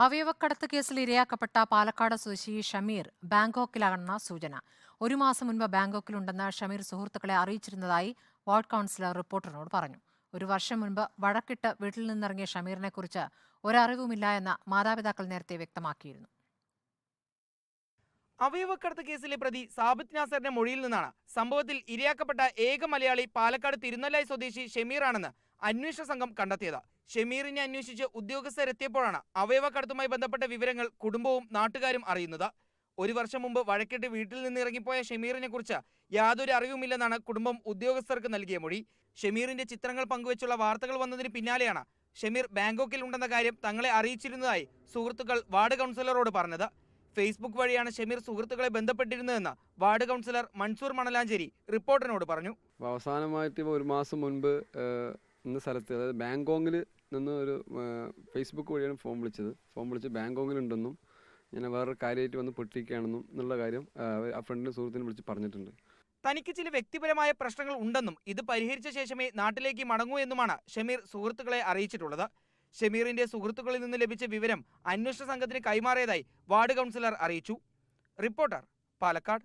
അവയവക്കടത്ത് കേസിൽ ഇരയാക്കപ്പെട്ട പാലക്കാട് സ്വദേശി ഷമീർ ബാങ്കോക്കിലാണെന്ന സൂചന. ഒരു മാസം മുൻപ് ബാങ്കോക്കിലുണ്ടെന്ന് ഷമീർ സുഹൃത്തുക്കളെ അറിയിച്ചിരുന്നതായി വാർഡ് കൗൺസിലർ റിപ്പോർട്ടറിനോട് പറഞ്ഞു. ഒരു വർഷം മുൻപ് വഴക്കിട്ട് വീട്ടിൽ നിന്നിറങ്ങിയ ഷമീറിനെക്കുറിച്ച് ഒരറിവുമില്ല എന്ന് മാതാപിതാക്കൾ നേരത്തെ വ്യക്തമാക്കിയിരുന്നു. അവയവക്കടത്ത് കേസിലെ പ്രതി സാബിത് നാസറിന്റെ മൊഴിയിൽ നിന്നാണ്. സംഭവത്തിൽ ഇരയാക്കപ്പെട്ട ഏക മലയാളി പാലക്കാട് തിരുനെല്ലായി സ്വദേശി ഷെമീറാണെന്ന് അന്വേഷണ സംഘം കണ്ടെത്തിയത്. ഷെമീറിനെ അന്വേഷിച്ച് ഉദ്യോഗസ്ഥരെത്തിയപ്പോഴാണ് അവയവക്കടത്തുമായി ബന്ധപ്പെട്ട വിവരങ്ങൾ കുടുംബവും നാട്ടുകാരും അറിയുന്നത്. ഒരു വർഷം മുമ്പ് വഴക്കിട്ട് വീട്ടിൽ നിന്ന് ഇറങ്ങിപ്പോയ ഷെമീറിനെ കുറിച്ച് യാതൊരു അറിവുമില്ലെന്നാണ് കുടുംബം ഉദ്യോഗസ്ഥർക്ക് നൽകിയ മൊഴി. ഷെമീറിന്റെ ചിത്രങ്ങൾ പങ്കുവച്ചുള്ള വാർത്തകൾ വന്നതിന് പിന്നാലെയാണ് ഷെമീർ ബാങ്കോക്കിൽ ഉണ്ടെന്ന കാര്യം തങ്ങളെ അറിയിച്ചിരുന്നതായി സുഹൃത്തുക്കൾ വാർഡ് കൗൺസിലറോട് പറഞ്ഞത്. ഫേസ്ബുക്ക് വഴിയാണ് ഷമീർ സുഹൃത്തുക്കളെ ബന്ധപ്പെട്ടിരുന്നതെന്ന് വാർഡ് കൗൺസിലർ മൻസൂർ മണലാഞ്ചേരി റിപ്പോർട്ടറിനോട് പറഞ്ഞു. അവസാനമായിട്ട് ഇപ്പോൾ ഒരു മാസം മുൻപ് ഇന്ന സ്ഥലത്ത് അതായത് ബാങ്കോങ്ങിൽ നിന്ന് ഒരു ഫേസ്ബുക്ക് വഴിയാണ് ഫോം വിളിച്ചത്. ഫോം വിളിച്ച് ബാങ്കോങ്ങിലുണ്ടെന്നും ഇങ്ങനെ വേറൊരു കാര്യമായിട്ട് വന്ന് പൊട്ടിക്കുകയാണെന്നും എന്നുള്ള കാര്യം ആ ഫ്രണ്ടിന് സുഹൃത്തിനെ വിളിച്ച് പറഞ്ഞിട്ടുണ്ട്. തനിക്ക് ചില വ്യക്തിപരമായ പ്രശ്നങ്ങൾ ഉണ്ടെന്നും ഇത് പരിഹരിച്ച ശേഷമേ നാട്ടിലേക്ക് മടങ്ങൂ എന്നുമാണ് ഷമീർ സുഹൃത്തുക്കളെ അറിയിച്ചിട്ടുള്ളത്. ഷമീറിന്റെ സുഹൃത്തുക്കളിൽ നിന്ന് ലഭിച്ച വിവരം അന്വേഷണ സംഘത്തിന് കൈമാറിയതായി വാർഡ് കൗൺസിലർ അറിയിച്ചു. റിപ്പോർട്ടർ പാലക്കാട്.